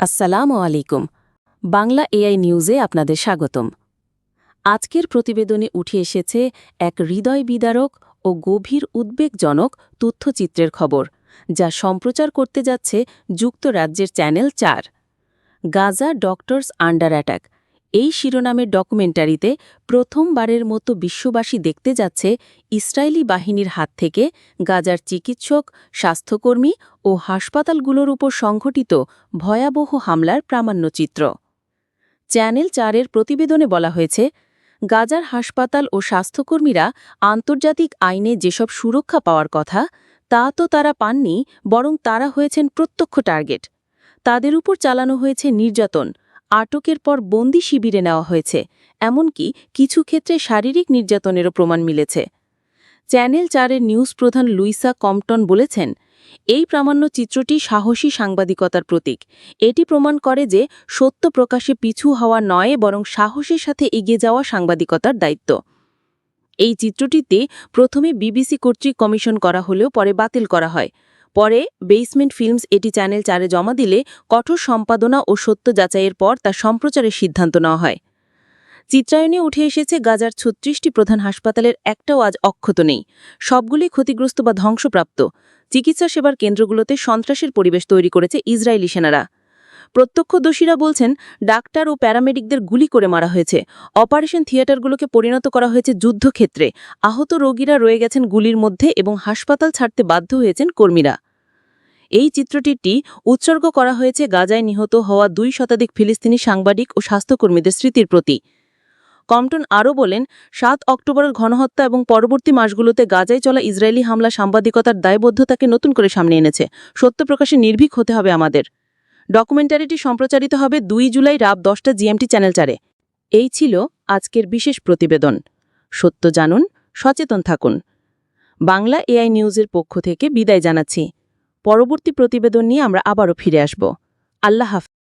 আসসালামু আলাইকুম। বাংলা এআই নিউজে আপনাদের স্বাগতম। আজকের প্রতিবেদনে উঠে এসেছে এক হৃদয় বিদারক ও গভীর উদ্বেগজনক তথ্যচিত্রের খবর, যা সম্প্রচার করতে যাচ্ছে যুক্তরাজ্যের চ্যানেল চার। গাজা ডক্টরস আন্ডার অ্যাটাক এই শিরোনামের ডকুমেন্টারিতে প্রথমবারের মতো বিশ্ববাসী দেখতে যাচ্ছে ইসরায়েলি বাহিনীর হাত থেকে গাজার চিকিৎসক, স্বাস্থ্যকর্মী ও হাসপাতালগুলোর উপর সংঘটিত ভয়াবহ হামলার প্রামাণ্যচিত্র। চ্যানেল চারের প্রতিবেদনে বলা হয়েছে, গাজার হাসপাতাল ও স্বাস্থ্যকর্মীরা আন্তর্জাতিক আইনে যেসব সুরক্ষা পাওয়ার কথা, তা তো তারা পাননি, বরং তারা হয়েছেন প্রত্যক্ষ টার্গেট। তাদের উপর চালানো হয়েছে নির্যাতন আটকের পর বন্দি শিবিরে নেওয়া হয়েছে, এমনকি কিছু ক্ষেত্রে শারীরিক নির্যাতনেরও প্রমাণ মিলেছে। চ্যানেল চারের নিউজ প্রধান লুইসা কম্পটন বলেছেন, এই প্রামাণ্য চিত্রটি সাহসী সাংবাদিকতার প্রতীক। এটি প্রমাণ করে যে সত্য প্রকাশে পিছু হওয়া নয়, বরং সাহসের সাথে এগিয়ে যাওয়া সাংবাদিকতার দায়িত্ব। এই চিত্রটিতে প্রথমে বিবিসি কর্তৃক কমিশন করা হলেও পরে বাতিল করা হয়। পরে বেসমেন্ট ফিল্মস এটি চ্যানেল চারে জমা দিলে কঠোর সম্পাদনা ও সত্য যাচাইয়ের পর তা সম্প্রচারের সিদ্ধান্ত নেওয়া হয়। চিত্রায়নে উঠে এসেছে গাজার ছত্রিশটি প্রধান হাসপাতালের একটাও আজ অক্ষত নেই। সবগুলি ক্ষতিগ্রস্ত বা ধ্বংসপ্রাপ্ত। চিকিৎসা সেবার কেন্দ্রগুলোতে সন্ত্রাসের পরিবেশ তৈরি করেছে ইসরায়েলি সেনারা। প্রত্যক্ষদর্শীরা বলছেন, ডাক্তার ও প্যারামেডিকদের গুলি করে মারা হয়েছে। অপারেশন থিয়েটারগুলোকে পরিণত করা হয়েছে যুদ্ধক্ষেত্রে। আহত রোগীরা রয়ে গেছেন গুলির মধ্যে এবং হাসপাতাল ছাড়তে বাধ্য হয়েছেন কর্মীরা। এই চিত্রটিটি উৎসর্গ করা হয়েছে গাজায় নিহত হওয়া দুই শতাধিক ফিলিস্তিনি সাংবাদিক ও স্বাস্থ্যকর্মীদের স্মৃতির প্রতি। কম্পটন আরও বলেন, সাত অক্টোবরের গণহত্যা এবং পরবর্তী মাসগুলোতে গাজায় চলা ইসরায়েলি হামলা সাংবাদিকতার দায়বদ্ধতাকে নতুন করে সামনে এনেছে। সত্য প্রকাশে নির্ভীক হতে হবে আমাদের। ডকুমেন্টারিটি সম্প্রচারিত হবে দুই জুলাই রাত দশটা জিএমটি চ্যানেল চারে। এই ছিল আজকের বিশেষ প্রতিবেদন। সত্য জানুন, সচেতন থাকুন। বাংলা এআই নিউজের পক্ষ থেকে বিদায় জানাচ্ছি। পরবর্তী প্রতিবেদন নিয়ে আমরা আবারও ফিরে আসব। আল্লাহ হাফিজ।